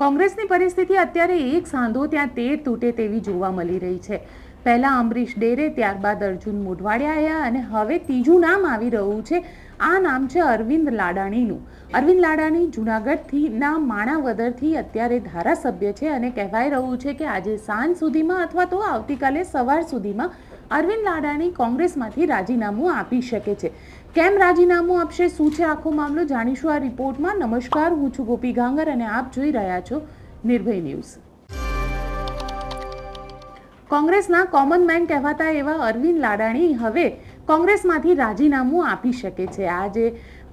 કોંગ્રેસની પરિસ્થિતિ અત્યારે એક સાંધો ત્યાં તેર તૂટે તેવી જોવા મળી રહી છે. પહેલા અમરીશ ડેરે, ત્યારબાદ અર્જુન મોઢવાડિયા આવ્યા અને હવે ત્રીજું નામ આવી રહ્યું છે. આ નામ છે અરવિંદ લાડાણીનું. અરવિંદ લાડાણી જુનાગઢથી ના માણાવદરથી અત્યારે ધારાસભ્ય છે અને કહેવાય રહ્યું છે કે આજે સાંજ સુધીમાં અથવા તો આવતીકાલે સવાર સુધીમાં અરવિંદ લાડાણી કોંગ્રેસમાંથી રાજીનામું આપી શકે છે. કેમ રાજીનામું આપશે, શું છે આખો મામલો જાણીશું આ રિપોર્ટમાં. નમસ્કાર, હું છું ગોપી ગાંગર અને આપ જોઈ રહ્યા છો નિર્ભય ન્યૂઝ. કોંગ્રેસના કોમન મેન કહેવાતા એવા અરવિંદ લાડાણી હવે કોંગ્રેસમાંથી રાજીનામું આપી શકે છે. આ જે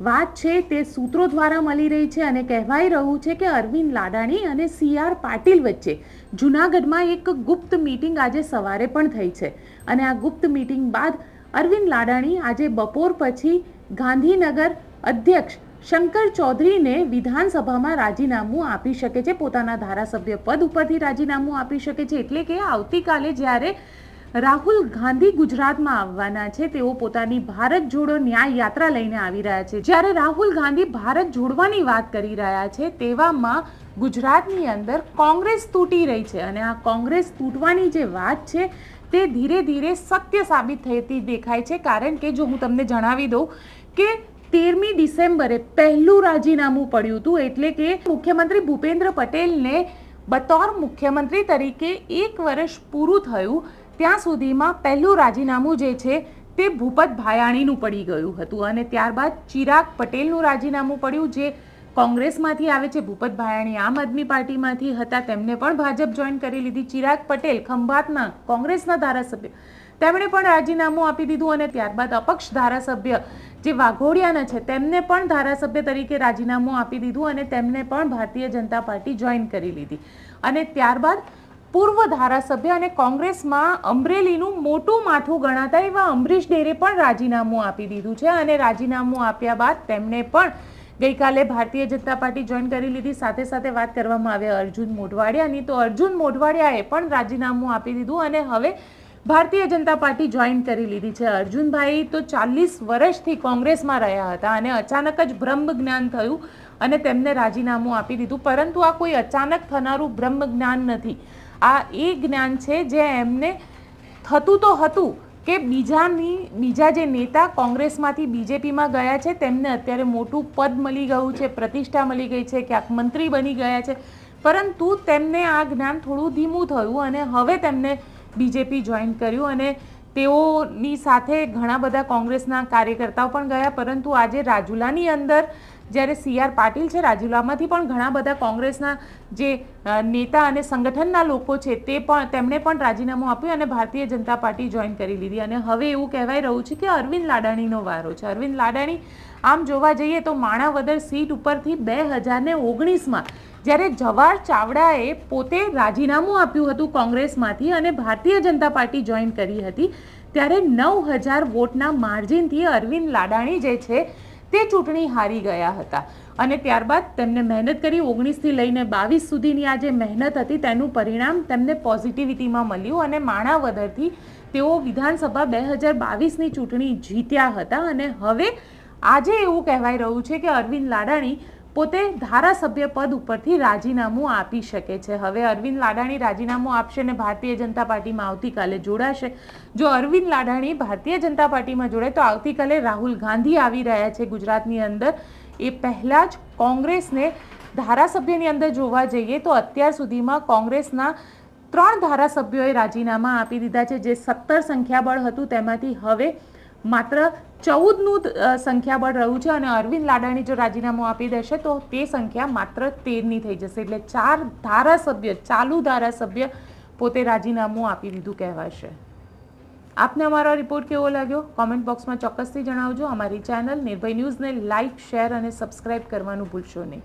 વાત છે તે સૂત્રો દ્વારા મળી રહી છે અને કહેવાઈ રહ્યું છે કે અરવિંદ લાડાણી અને સી આર પાટીલ વચ્ચે જૂનાગઢમાં એક ગુપ્ત મીટિંગ આજે સવારે પણ થઈ છે. અને આ ગુપ્ત મીટિંગ બાદ અરવિંદ લાડાણી આજે બપોર પછી ગાંધીનગર અધ્યક્ષ શંકર ચૌધરીને વિધાનસભામાં રાજીનામું આપી શકે છે. પોતાના ધારાસભ્ય પદ ઉપરથી રાજીનામું આપી શકે છે. એટલે કે આવતીકાલે જ્યારે રાહુલ ગાંધી ગુજરાતમાં આવવાના છે, તેઓ પોતાની ભારત જોડો ન્યાય યાત્રા લઈને આવી રહ્યા છે. જ્યારે રાહુલ ગાંધી ભારત જોડવાની વાત કરી રહ્યા છે, તેવામાં ગુજરાતની અંદર કોંગ્રેસ તૂટી રહી છે. અને આ કોંગ્રેસ તૂટવાની જે વાત છે તે ધીરે ધીરે સત્ય સાબિત થતી દેખાય છે. કારણ કે જો હું તમને જણાવી દઉં કે તેરમી ડિસેમ્બરે પહેલું રાજીનામું પડ્યું હતું, એટલે કે મુખ્યમંત્રી ભૂપેન્દ્ર પટેલને બતોર મુખ્યમંત્રી તરીકે એક વર્ષ પૂરું થયું, ત્યાં સુધીમાં પહેલું રાજીનામું જે છે તે ભૂપત ભાયાણીનું પડી ગયું હતું. અને ત્યારબાદ ચિરાગ પટેલનું રાજીનામું પડ્યું, જે કોંગ્રેસમાંથી આવે છે ભૂપત ભાયાણી. આમ આદમી પાર્ટીમાંથી હતા, તેમને પણ ભાજપ જોઈન કરી લીધી ચિરાગ પટેલ, ખંભાતના કોંગ્રેસના ધારાસભ્ય. તેમણે પણ રાજીનામું આપી દીધું અને ત્યારબાદ અપક્ષ ધારાસભ્ય જે વાઘોડિયાના છે, તેમને પણ ધારાસભ્ય તરીકે રાજીનામું આપી દીધું અને તેમને પણ ભારતીય જનતા પાર્ટી જોઈન કરી લીધી. અને ત્યારબાદ પૂર્વ ધારાસભ્ય અને કોંગ્રેસમાં અમરેલીનું મોટું માથું ગણાતા એવા અમરીશ ડેરે પણ રાજીનામું આપી દીધું છે અને રાજીનામું આપ્યા બાદ તેમણે પણ ગઈકાલે ભારતીય જનતા પાર્ટી જોઈન કરી લીધી. સાથે સાથે વાત કરવામાં આવે અર્જુન મોઢવાડિયાની. તો અર્જુન મોઢવાડિયાએ પણ રાજીનામું આપી દીધું અને હવે ભારતીય જનતા પાર્ટી જોઈન કરી લીધી છે. અર્જુનભાઈ તો ચાલીસ વર્ષથી કોંગ્રેસમાં રહ્યા હતા અને અચાનક જ બ્રહ્મ જ્ઞાન થયું અને તેમને રાજીનામું આપી દીધું. પરંતુ આ કોઈ અચાનક થનારું બ્રહ્મ જ્ઞાન નથી. આ એ જ્ઞાન છે જે એમને થતું તો હતું કે બીજાની, બીજા જે નેતા કોંગ્રેસમાંથી બીજેપીમાં ગયા છે, તેમને અત્યારે મોટું પદ મળી ગયું છે, પ્રતિષ્ઠા મળી ગઈ છે, ક્યાંક મંત્રી બની ગયા છે. પરંતુ તેમને આ જ્ઞાન થોડું ધીમું થયું અને હવે તેમને બીજેપી જોઈન કર્યું અને તેઓની સાથે ઘણા બધા કોંગ્રેસના કાર્યકર્તાઓ પણ ગયા. પરંતુ આજે રાજુલાની અંદર જ્યારે સી આર પાટીલ છે, રાજુલામાંથી પણ ઘણા બધા કોંગ્રેસના જે નેતા અને સંગઠનના લોકો છે, તે પણ, તેમણે પણ રાજીનામું આપ્યું અને ભારતીય જનતા પાર્ટી જોઈન કરી લીધી. અને હવે એવું કહેવાય રહ્યું છે કે અરવિંદ લાડાણીનો વારો છે. અરવિંદ લાડાણી, આમ જોવા જઈએ તો માણાવદર સીટ ઉપરથી બે હજારને ઓગણીસમાં જ્યારે જવાહર ચાવડાએ પોતે રાજીનામું આપ્યું હતું કોંગ્રેસમાંથી અને ભારતીય જનતા પાર્ટી જોઈન કરી હતી, ત્યારે નવ હજાર વોટના માર્જિનથી અરવિંદ લાડાણી જે છે તે ચૂંટણી હારી ગયા હતા. અને ત્યારબાદ તેમને મહેનત કરી ઓગણીસથી લઈને બાવીસ સુધીની આ જે મહેનત હતી, તેનું પરિણામ તેમને પોઝિટિવિટીમાં મળ્યું અને માણાવદરથી તેઓ વિધાનસભા બે હજાર બાવીસની ચૂંટણી જીત્યા હતા. અને હવે આજે એવું કહેવાય રહ્યું છે કે અરવિંદ લાડાણી પોતે ધારાસભ્ય પદ ઉપરથી રાજીનામું આપી શકે છે. હવે અરવિંદ લાડાણી રાજીનામું આપશે અને ભારતીય જનતા પાર્ટીમાં આવતીકાલે જોડાશે. જો અરવિંદ લાડાણી ભારતીય જનતા પાર્ટીમાં જોડાય તો આવતીકાલે રાહુલ ગાંધી આવી રહ્યા છે ગુજરાતની અંદર. એ પહેલાં જ કોંગ્રેસને ધારાસભ્યની અંદર જોવા જઈએ તો અત્યાર સુધીમાં કોંગ્રેસના ત્રણ ધારાસભ્યોએ રાજીનામા આપી દીધા છે. જે સત્તર સંખ્યાબળ હતું તેમાંથી હવે માત્ર ચૌદનું સંખ્યાબળ રહ્યું છે અને અરવિંદ લાડાણી જો રાજીનામું આપી દેશે તો તે સંખ્યા માત્ર તેરની થઈ જશે. એટલે ચાર ધારાસભ્ય, ચાલુ ધારાસભ્ય પોતે રાજીનામું આપી દીધું કહેવાશે. આપને અમારો રિપોર્ટ કેવો લાગ્યો? કોમેન્ટ બોક્સમાં ચોક્કસથી જણાવજો. અમારી ચેનલ નિર્ભય ન્યૂઝને લાઇક શેર અને સબસ્ક્રાઇબ કરવાનું ભૂલશો નહીં.